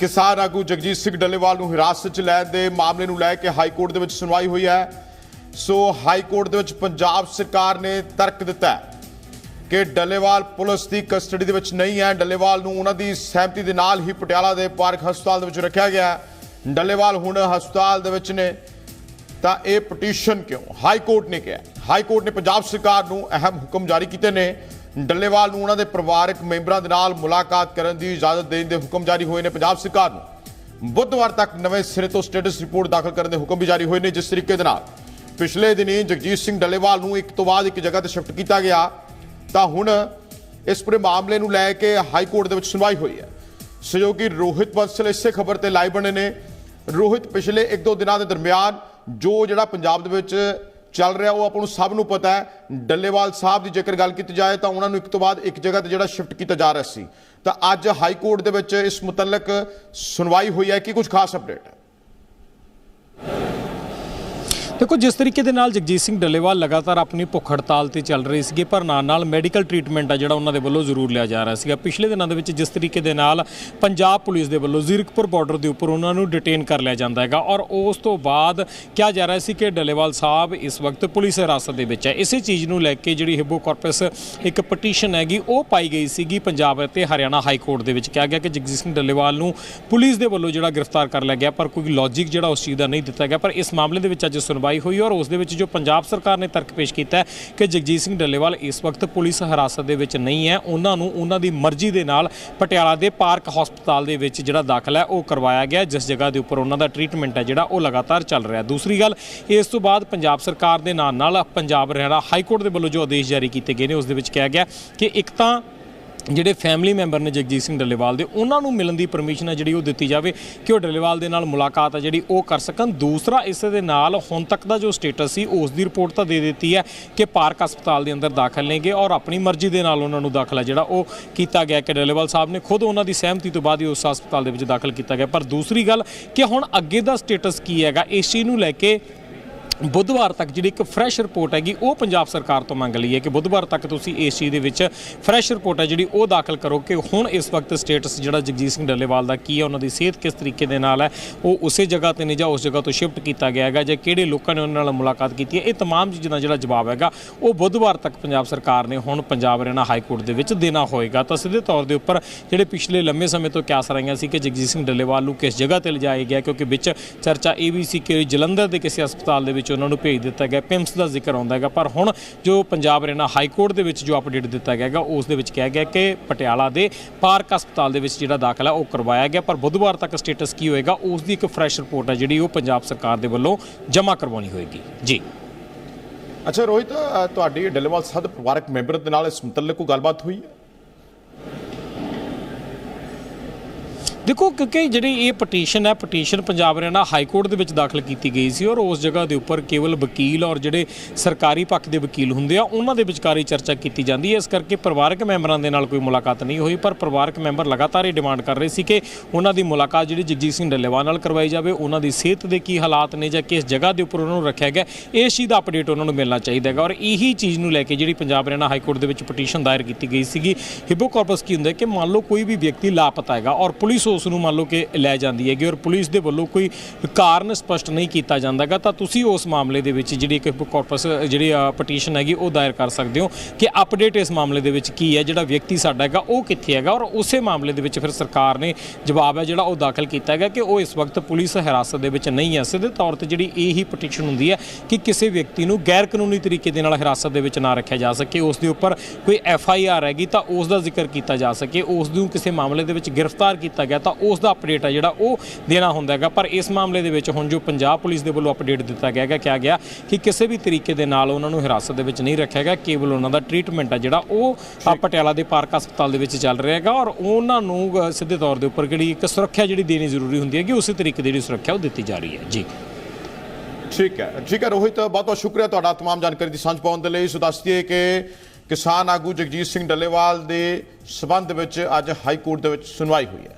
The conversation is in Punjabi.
ਕਿਸਾਨ ਆਗੂ ਜਗਜੀਤ ਸਿੰਘ ਡੱਲੇਵਾਲ ਨੂੰ ਹਿਰਾਸਤ 'ਚ ਲੈਣ ਦੇ ਮਾਮਲੇ ਨੂੰ ਲੈ ਕੇ ਹਾਈ ਕੋਰਟ ਦੇ ਵਿੱਚ ਸੁਣਵਾਈ ਹੋਈ ਹੈ। ਸੋ ਹਾਈ ਕੋਰਟ ਦੇ ਵਿੱਚ ਪੰਜਾਬ ਸਰਕਾਰ ਨੇ ਤਰਕ ਦਿੱਤਾ ਕਿ ਡੱਲੇਵਾਲ ਪੁਲਿਸ ਦੀ ਕਸਟਡੀ ਦੇ ਵਿੱਚ ਨਹੀਂ ਹੈ। ਡੱਲੇਵਾਲ ਨੂੰ ਉਹਨਾਂ ਦੀ ਸਹਿਮਤੀ ਦੇ ਨਾਲ ਹੀ ਪਟਿਆਲਾ ਦੇ ਪਾਰਕ ਹਸਪਤਾਲ ਦੇ ਵਿੱਚ ਰੱਖਿਆ ਗਿਆ ਡੱਲੇਵਾਲ ਹੁਣ ਹਸਪਤਾਲ ਦੇ ਵਿੱਚ ਨੇ। ਤਾਂ ਇਹ ਪਟੀਸ਼ਨ ਕਿਉਂ? ਹਾਈ ਕੋਰਟ ਨੇ ਕਿਹਾ। ਹਾਈ ਕੋਰਟ ਨੇ ਪੰਜਾਬ ਸਰਕਾਰ ਨੂੰ ਅਹਿਮ ਹੁਕਮ ਜਾਰੀ ਕੀਤੇ ਨੇ। ਡੱਲੇਵਾਲ ਨੂੰ ਉਹਨਾਂ ਦੇ ਪਰਿਵਾਰਕ ਮੈਂਬਰਾਂ ਦੇ ਨਾਲ ਮੁਲਾਕਾਤ ਕਰਨ ਦੀ ਇਜਾਜ਼ਤ ਦੇਣ ਦੇ ਹੁਕਮ ਜਾਰੀ ਹੋਏ ਨੇ ਪੰਜਾਬ ਸਰਕਾਰ ਨੂੰ। ਬੁੱਧਵਾਰ ਤੱਕ ਨਵੇਂ ਸਿਰੇ ਤੋਂ ਸਟੇਟਸ ਰਿਪੋਰਟ ਦਾਖਲ ਕਰਨ ਦੇ ਹੁਕਮ ਵੀ ਜਾਰੀ ਹੋਏ ਨੇ, ਜਿਸ ਤਰੀਕੇ ਦੇ ਨਾਲ ਪਿਛਲੇ ਦਿਨੀ ਜਗਜੀਤ ਸਿੰਘ ਡੱਲੇਵਾਲ ਨੂੰ ਇੱਕ ਤੋਂ ਬਾਅਦ ਇੱਕ ਜਗ੍ਹਾ ਤੇ ਸ਼ਿਫਟ ਕੀਤਾ ਗਿਆ। ਤਾਂ ਹੁਣ ਇਸ ਪੂਰੇ ਮਾਮਲੇ ਨੂੰ ਲੈ ਕੇ ਹਾਈ ਕੋਰਟ ਦੇ ਵਿੱਚ ਸੁਣਵਾਈ ਹੋਈ ਹੈ। ਸਹਿਯੋਗੀ ਰੋਹਿਤ ਬੰਸਲ ਇਸੇ ਖਬਰ ਤੇ ਲਾਈਵ ਬਣੇ ਨੇ। ਰੋਹਿਤ, ਪਿਛਲੇ 1-2 ਦਿਨਾਂ ਦੇ ਦਰਮਿਆਨ ਜੋ ਜਿਹੜਾ ਪੰਜਾਬ ਦੇ ਵਿੱਚ ਚੱਲ ਰਿਹਾ, ਉਹ ਆਪਾਂ ਨੂੰ ਸਭ ਨੂੰ ਪਤਾ ਹੈ। ਡੱਲੇਵਾਲ ਸਾਹਿਬ ਦੀ ਜੇਕਰ ਗੱਲ ਕੀਤੀ ਜਾਏ ਤਾਂ ਉਹਨਾਂ ਨੂੰ ਇੱਕ ਤੋਂ ਬਾਅਦ ਇੱਕ ਜਗ੍ਹਾ ਤੇ ਜਿਹੜਾ ਸ਼ਿਫਟ ਕੀਤਾ ਜਾ ਰਿਹਾ ਸੀ। ਤਾਂ ਅੱਜ ਹਾਈ ਕੋਰਟ ਦੇ ਵਿੱਚ ਇਸ ਮੁਤਲਕ ਸੁਣਵਾਈ ਹੋਈ ਹੈ। ਕਿ ਕੁਝ ਖਾਸ ਅਪਡੇਟ ਹੈ? ਦੇਖੋ, ਜਿਸ ਤਰੀਕੇ ਦੇ ਨਾਲ ਜਗਜੀਤ ਸਿੰਘ ਡੱਲੇਵਾਲ ਲਗਾਤਾਰ ਆਪਣੀ ਭੁੱਖ ਹੜਤਾਲ ਤੇ ਚੱਲ ਰਹੀ ਸੀਗੇ, ਪਰ ਨਾਲ ਨਾਲ ਮੈਡੀਕਲ ਟ੍ਰੀਟਮੈਂਟ ਆ ਜਿਹੜਾ ਉਹਨਾਂ ਦੇ ਵੱਲੋਂ ਜ਼ਰੂਰ ਲਿਆ ਜਾ ਰਿਹਾ ਸੀਗਾ। ਪਿਛਲੇ ਦਿਨਾਂ ਦੇ ਵਿੱਚ ਜਿਸ ਤਰੀਕੇ ਦੇ ਨਾਲ ਪੰਜਾਬ ਪੁਲਿਸ ਦੇ ਵੱਲੋਂ ਜ਼ੀਰਕਪੁਰ ਬਾਰਡਰ ਦੇ ਉੱਪਰ ਉਹਨਾਂ ਨੂੰ ਡਿਟੇਨ ਕਰ ਲਿਆ ਜਾਂਦਾ ਹੈਗਾ, ਔਰ ਉਸ ਤੋਂ ਬਾਅਦ ਕਿਹਾ ਜਾ ਰਿਹਾ ਸੀ ਕਿ ਡੱਲੇਵਾਲ ਸਾਹਿਬ ਇਸ ਵਕਤ ਪੁਲਿਸ ਹਿਰਾਸਤ ਦੇ ਵਿੱਚ ਹੈ। ਇਸੇ ਚੀਜ਼ ਨੂੰ ਲੈ ਕੇ ਜਿਹੜੀ ਹਿਬੋ ਕਾਰਪਸ ਇੱਕ ਪਟੀਸ਼ਨ ਹੈਗੀ, ਉਹ ਪਾਈ ਗਈ ਸੀਗੀ ਪੰਜਾਬ ਅਤੇ ਹਰਿਆਣਾ ਹਾਈ ਕੋਰਟ ਦੇ ਵਿੱਚ। ਕਿਹਾ ਗਿਆ ਕਿ ਜਗਜੀਤ ਸਿੰਘ ਡੱਲੇਵਾਲ ਨੂੰ ਪੁਲਿਸ ਦੇ ਵੱਲੋਂ ਜਿਹੜਾ ਗ੍ਰਿਫਤਾਰ ਕਰ ਲਿਆ ਗਿਆ, ਪਰ ਕੋਈ ਲੌਜੀਕ ਜਿਹੜਾ ਉਸ ਚੀਜ਼ ਦਾ ਨਹੀਂ ਦਿੱਤਾ ਗਿਆ। ਪਰ ਇਸ ਮਾਮਲੇ ਦੇ ਵਿੱਚ ਅੱਜ ਸੁਣਵਾਈ ਹੋਈ ਔਰ ਉਸ ਦੇ ਵਿੱਚ ਜੋ ਪੰਜਾਬ ਸਰਕਾਰ ਨੇ ਤਰਕ ਪੇਸ਼ ਕੀਤਾ ਕਿ ਜਗਜੀਤ ਸਿੰਘ ਡੱਲੇਵਾਲ ਇਸ ਵਕਤ ਪੁਲਿਸ ਹਿਰਾਸਤ ਦੇ ਵਿੱਚ ਨਹੀਂ ਹੈ, ਉਹਨਾਂ ਨੂੰ ਉਹਨਾਂ ਦੀ ਮਰਜ਼ੀ ਦੇ ਨਾਲ ਪਟਿਆਲਾ ਦੇ ਪਾਰਕ ਹਸਪਤਾਲ ਦੇ ਵਿੱਚ ਜਿਹੜਾ ਦਾਖਲ ਹੈ, ਉਹ ਕਰਵਾਇਆ ਗਿਆ ਜਿਸ ਜਗ੍ਹਾ ਦੇ ਉੱਪਰ ਉਹਨਾਂ ਦਾ ਟ੍ਰੀਟਮੈਂਟ ਹੈ ਜਿਹੜਾ, ਉਹ ਲਗਾਤਾਰ ਚੱਲ ਰਿਹਾ ਦੂਸਰੀ ਗੱਲ, ਇਸ ਤੋਂ ਬਾਅਦ ਪੰਜਾਬ ਸਰਕਾਰ ਦੇ ਨਾਲ ਨਾਲ ਪੰਜਾਬ ਹਰਿਆਣਾ ਹਾਈ ਕੋਰਟ ਦੇ ਵੱਲੋਂ ਜੋ ਆਦੇਸ਼ ਜਾਰੀ ਕੀਤੇ ਗਏ ਨੇ, ਉਸ ਦੇ ਵਿੱਚ ਕਿਹਾ ਗਿਆ ਕਿ ਇੱਕ ਤਾਂ ਜਿਹੜੇ ਫੈਮਿਲੀ ਮੈਂਬਰ ਨੇ ਜਗਜੀਤ ਸਿੰਘ ਡੱਲੇਵਾਲ ਦੇ, ਉਹਨਾਂ ਨੂੰ ਮਿਲਣ ਦੀ ਪਰਮਿਸ਼ਨ ਹੈ ਜਿਹੜੀ ਉਹ ਦਿੱਤੀ ਜਾਵੇ ਕਿ ਉਹ ਡੱਲੇਵਾਲ ਦੇ ਨਾਲ ਮੁਲਾਕਾਤ ਹੈ ਜਿਹੜੀ ਉਹ ਕਰ ਸਕਣ। ਦੂਸਰਾ, ਇਸ ਦੇ ਨਾਲ ਹੁਣ ਤੱਕ ਦਾ ਜੋ ਸਟੇਟਸ ਸੀ, ਉਸ ਦੀ ਰਿਪੋਰਟ ਤਾਂ ਦੇ ਦਿੱਤੀ ਹੈ ਕਿ ਪਾਰਕ ਹਸਪਤਾਲ ਦੇ ਅੰਦਰ ਦਾਖਲ ਨੇਗੇ ਔਰ ਆਪਣੀ ਮਰਜ਼ੀ ਦੇ ਨਾਲ ਉਹਨਾਂ ਨੂੰ ਦਾਖਲਾ ਜਿਹੜਾ ਉਹ ਕੀਤਾ ਗਿਆ ਕਿ ਡੱਲੇਵਾਲ ਸਾਹਿਬ ਨੇ ਖੁਦ ਉਹਨਾਂ ਦੀ ਸਹਿਮਤੀ ਤੋਂ ਬਾਅਦ ਹੀ ਉਸ ਹਸਪਤਾਲ ਦੇ ਵਿੱਚ ਦਾਖਲ ਕੀਤਾ ਗਿਆ। ਪਰ ਦੂਸਰੀ ਗੱਲ ਕਿ ਹੁਣ ਅੱਗੇ ਦਾ ਸਟੇਟਸ ਕੀ ਹੈਗਾ, ਇਸ ਚੀਜ਼ ਨੂੰ ਲੈ ਕੇ ਬੁੱਧਵਾਰ ਤੱਕ ਜਿਹੜੀ ਇੱਕ ਫਰੈਸ਼ ਰਿਪੋਰਟ ਹੈਗੀ ਉਹ ਪੰਜਾਬ ਸਰਕਾਰ ਤੋਂ ਮੰਗ ਲਈ ਹੈ ਕਿ ਬੁੱਧਵਾਰ ਤੱਕ ਤੁਸੀਂ ਇਸ ਚੀਜ਼ ਦੇ ਵਿੱਚ ਫਰੈਸ਼ ਰਿਪੋਰਟ ਹੈ ਜਿਹੜੀ ਉਹ ਦਾਖਲ ਕਰੋ ਕਿ ਹੁਣ ਇਸ ਵਕਤ ਸਟੇਟਸ ਜਿਹੜਾ ਜਗਜੀਤ ਸਿੰਘ ਡੱਲੇਵਾਲ ਦਾ ਕੀ ਹੈ ਉਹਨਾਂ ਦੀ ਸਿਹਤ ਕਿਸ ਤਰੀਕੇ ਦੇ ਨਾਲ ਹੈ ਉਹ ਉਸੇ ਜਗ੍ਹਾ ਤੇ ਨੇ ਜਾਂ ਉਸ ਜਗ੍ਹਾ ਤੋਂ ਸ਼ਿਫਟ ਕੀਤਾ ਗਿਆ ਹੈਗਾ ਜਾਂ ਕਿਹੜੇ ਲੋਕਾਂ ਨੇ ਉਹਨਾਂ ਨਾਲ ਮੁਲਾਕਾਤ ਕੀਤੀ ਹੈ ਇਹ तमाम ਚੀਜ਼ਾਂ ਦਾ ਜਿਹੜਾ ਜਵਾਬ ਹੈਗਾ ਉਹ ਬੁੱਧਵਾਰ ਤੱਕ ਪੰਜਾਬ ਸਰਕਾਰ ਨੇ ਹੁਣ ਪੰਜਾਬ ਹਰਿਆਣਾ ਹਾਈ ਕੋਰਟ ਦੇ ਵਿੱਚ ਦੇਣਾ ਹੋਏਗਾ ਤਾਂ ਸਿੱਧੇ ਤੌਰ ਦੇ ਉੱਪਰ ਜਿਹੜੇ ਪਿਛਲੇ ਲੰਮੇ ਸਮੇਂ ਤੋਂ ਕਿਆਸ ਰਹੀਆਂ ਸੀ ਕਿ ਜਗਜੀਤ ਸਿੰਘ ਡੱਲੇਵਾਲ ਨੂੰ ਕਿਸ ਜਗ੍ਹਾ ਤੇ ਲਿਜਾਇਆ ਗਿਆ ਕਿਉਂਕਿ ਵਿੱਚ ਚਰਚਾ ਇਹ ਵੀ ਸੀ ਕਿ ਜਲੰਧਰ ਦੇ ਕਿਸੇ ਹਸਪਤਾਲ ਦੇ ਵਿੱਚ ਉਹਨਾਂ ਨੂੰ ਭੇਜ ਦਿੱਤਾ ਗਿਆ ਪਿੰਸ ਦਾ ਜ਼ਿਕਰ ਆਉਂਦਾ ਹੈਗਾ। ਪਰ ਹੁਣ ਜੋ ਪੰਜਾਬ ਹਰਿਆਣਾ ਹਾਈ ਕੋਰਟ ਦੇ ਵਿੱਚ ਜੋ ਅਪਡੇਟ ਦਿੱਤਾ ਗਿਆ ਹੈਗਾ, ਉਸ ਦੇ ਵਿੱਚ ਕਿਹਾ ਗਿਆ ਕਿ ਪਟਿਆਲਾ ਦੇ ਪਾਰਕ ਹਸਪਤਾਲ ਦੇ ਵਿੱਚ ਜਿਹੜਾ ਦਾਖਲਾ ਉਹ ਕਰਵਾਇਆ ਗਿਆ। ਪਰ ਬੁੱਧਵਾਰ ਤੱਕ ਸਟੇਟਸ ਕੀ ਹੋਏਗਾ, ਉਸ ਦੀ ਇੱਕ ਫਰੈਸ਼ ਰਿਪੋਰਟ ਹੈ ਜਿਹੜੀ ਉਹ ਪੰਜਾਬ ਸਰਕਾਰ ਦੇ ਵੱਲੋਂ ਜਮ੍ਹਾਂ ਕਰਵਾਉਣੀ ਹੋਏਗੀ। ਜੀ। ਅੱਛਾ ਰੋਹਿਤ ਤੁਹਾਡੀ ਡੱਲੇਵਾਲ ਸਾਹਿਬ ਪਰਿਵਾਰਕ ਮੈਂਬਰ ਦੇ ਨਾਲ ਇਸ ਮੁਤਲਕ ਕੋਈ ਗੱਲਬਾਤ ਹੋਈ ਹੈ? ਦੇਖੋ, ਕਿਉਂਕਿ ਜਿਹੜੀ ਇਹ ਪਟੀਸ਼ਨ ਹੈ petition Punjab Haryana high court ਦੇ ਵਿੱਚ ਦਾਖਲ ਕੀਤੀ ਗਈ ਸੀ ਔਰ ਉਸ ਜਗ੍ਹਾ ਦੇ ਉੱਪਰ ਕੇਵਲ ਵਕੀਲ ਔਰ ਜਿਹੜੇ ਸਰਕਾਰੀ ਪੱਖ ਦੇ ਵਕੀਲ ਹੁੰਦੇ ਆ, ਉਹਨਾਂ ਦੇ ਵਿਚਕਾਰੀ ਚਰਚਾ ਕੀਤੀ ਜਾਂਦੀ ਹੈ। ਇਸ ਕਰਕੇ ਪਰਿਵਾਰਕ ਮੈਂਬਰਾਂ ਦੇ ਨਾਲ ਕੋਈ ਮੁਲਾਕਾਤ ਨਹੀਂ ਹੋਈ, ਪਰ ਪਰਿਵਾਰਕ ਮੈਂਬਰ ਲਗਾਤਾਰ ਇਹ ਡਿਮਾਂਡ ਕਰ ਰਹੇ ਸੀ ਕਿ ਉਹਨਾਂ ਦੀ ਮੁਲਾਕਾਤ ਜਿਹੜੀ ਜਗਜੀਤ ਸਿੰਘ ਡੱਲੇਵਾਲ ਨਾਲ ਕਰਵਾਈ ਜਾਵੇ। ਉਹਨਾਂ ਦੀ ਸਿਹਤ ਦੇ ਕੀ ਹਾਲਾਤ ਨੇ ਜਾਂ ਕਿਸ ਜਗ੍ਹਾ ਦੇ ਉੱਪਰ ਉਹਨਾਂ ਨੂੰ ਰੱਖਿਆ ਗਿਆ ਇਸ ਚੀਜ਼ ਦਾ ਅਪਡੇਟ ਉਹਨਾਂ ਨੂੰ ਮਿਲਣਾ ਚਾਹੀਦਾ ਹੈਗਾ। ਔਰ ਇਹੀ ਚੀਜ਼ ਨੂੰ ਲੈ ਕੇ ਜਿਹੜੀ ਪੰਜਾਬ ਹਰਿਆਣਾ ਹਾਈ ਕੋਰਟ ਦੇ ਵਿੱਚ ਪਟੀਸ਼ਨ ਦਾਇਰ ਕੀਤੀ ਗਈ ਸੀਗੀ ਹਿਬੋ ਕਾਰਪਸ ਕੀ ਹੁੰਦਾ ਕਿ ਮੰਨ ਲਓ ਕੋਈ ਵੀ ਵਿਅਕਤੀ ਲਾਪਤਾ ਹੈਗਾ ਔਰ ਪੁਲਿਸ ਉਸ ਨੂੰ ਮੰਨ ਲਓ ਕਿ ਲੈ ਜਾਂਦੀ ਹੈਗੀ ਔਰ ਪੁਲਿਸ ਦੇ ਵੱਲੋਂ ਕੋਈ ਕਾਰਨ ਸਪਸ਼ਟ ਨਹੀਂ ਕੀਤਾ ਜਾਂਦਾਗਾ, ਤਾਂ ਤੁਸੀਂ ਉਸ ਮਾਮਲੇ ਦੇ ਵਿੱਚ ਜਿਹੜੀ ਇੱਕ ਹਿਬੋ ਕਾਰਪਸ ਜਿਹੜੀ ਪਟੀਸ਼ਨ ਹੈਗੀ, ਉਹ ਦਾਇਰ ਕਰ ਸਕਦੇ ਹੋ ਕਿ ਅਪਡੇਟ ਇਸ ਮਾਮਲੇ ਦੇ ਵਿੱਚ ਕੀ ਹੈ, ਜਿਹੜਾ ਵਿਅਕਤੀ ਸਾਡਾ ਹੈਗਾ, ਉਹ ਕਿੱਥੇ ਹੈਗਾ ਔਰ ਉਸੇ ਮਾਮਲੇ ਦੇ ਵਿੱਚ ਫਿਰ ਸਰਕਾਰ ਨੇ ਜਵਾਬ ਹੈ ਜਿਹੜਾ ਉਹ ਦਾਖਲ ਕੀਤਾ ਹੈਗਾ ਕਿ ਉਹ ਇਸ ਵਕਤ ਪੁਲਿਸ ਹਿਰਾਸਤ ਦੇ ਵਿੱਚ ਨਹੀਂ ਹੈ। ਸਿੱਧੇ ਤੌਰ ਤੇ ਜਿਹੜੀ ਇਹ ਹੀ ਪਟੀਸ਼ਨ ਹੁੰਦੀ ਹੈ ਕਿ ਕਿਸੇ ਵਿਅਕਤੀ ਨੂੰ ਗੈਰ ਕਾਨੂੰਨੀ ਤਰੀਕੇ ਦੇ ਨਾਲ ਹਿਰਾਸਤ ਦੇ ਵਿੱਚ ਨਾ ਰੱਖਿਆ ਜਾ ਸਕੇ, ਉਸ ਦੇ ਉੱਪਰ ਕੋਈ ਐਫ ਆਈ ਆਰ ਹੈਗੀ ਤਾਂ ਉਸ ਦਾ ਜ਼ਿਕਰ ਕੀਤਾ ਜਾ ਸਕੇ, ਉਸ ਨੂੰ ਕਿਸੇ ਮਾਮਲੇ ਦੇ ਵਿੱਚ ਗ੍ਰਿਫਤਾਰ ਕੀਤਾ ਗਿਆ ਤਾਂ ਉਸ ਦਾ ਅਪਡੇਟ ਹੈ ਜਿਹੜਾ ਉਹ ਦੇਣਾ ਹੁੰਦਾ ਹੈਗਾ ਪਰ ਇਸ ਮਾਮਲੇ ਦੇ ਵਿੱਚ ਹੁਣ ਜੋ ਪੰਜਾਬ ਪੁਲਿਸ ਦੇ ਵੱਲੋਂ ਅਪਡੇਟ ਦਿੱਤਾ ਗਿਆ ਹੈਗਾ ਕਿਹਾ ਗਿਆ ਕਿ ਕਿਸੇ ਵੀ ਤਰੀਕੇ ਦੇ ਨਾਲ ਉਹਨਾਂ ਨੂੰ ਹਿਰਾਸਤ ਦੇ ਵਿੱਚ ਨਹੀਂ ਰੱਖਿਆ ਗਿਆ ਕੇਵਲ ਉਹਨਾਂ ਦਾ ਟ੍ਰੀਟਮੈਂਟ ਹੈ ਜਿਹੜਾ ਉਹ ਅ, ਪਟਿਆਲਾ ਦੇ ਪਾਰਕ ਹਸਪਤਾਲ ਦੇ ਵਿੱਚ ਚੱਲ ਰਿਹਾ ਹੈਗਾ ਔਰ ਉਹਨਾਂ ਨੂੰ ਅ, ਸਿੱਧੇ ਤੌਰ ਦੇ ਉੱਪਰ ਜਿਹੜੀ ਇੱਕ ਸੁਰੱਖਿਆ ਜਿਹੜੀ ਦੇਣੀ ਜ਼ਰੂਰੀ ਹੁੰਦੀ ਹੈ ਕਿ ਉਸੇ ਤਰੀਕੇ ਦੀ ਜਿਹੜੀ ਸੁਰੱਖਿਆ ਉਹ ਦਿੱਤੀ ਜਾ ਰਹੀ ਹੈ ਜੀ ਠੀਕ ਹੈ ਠੀਕ ਹੈ ਰੋਹਿਤ ਬਹੁਤ ਬਹੁਤ ਸ਼ੁਕਰੀਆ ਤੁਹਾਡਾ तमाम ਜਾਣਕਾਰੀ ਦੀ ਸਾਂਝ ਪਾਉਣ ਦੇ ਲਈ ਸੋ ਦੱਸ ਦਈਏ ਕਿ ਕਿਸਾਨ ਆਗੂ ਜਗਜੀਤ ਸਿੰਘ ਡੱਲੇਵਾਲ ਦੇ ਸਬੰਧ ਵਿੱਚ ਅੱਜ ਹਾਈ ਕੋਰਟ ਦੇ ਵਿੱਚ ਸੁਣਵਾਈ ਹੋਈ ਹੈ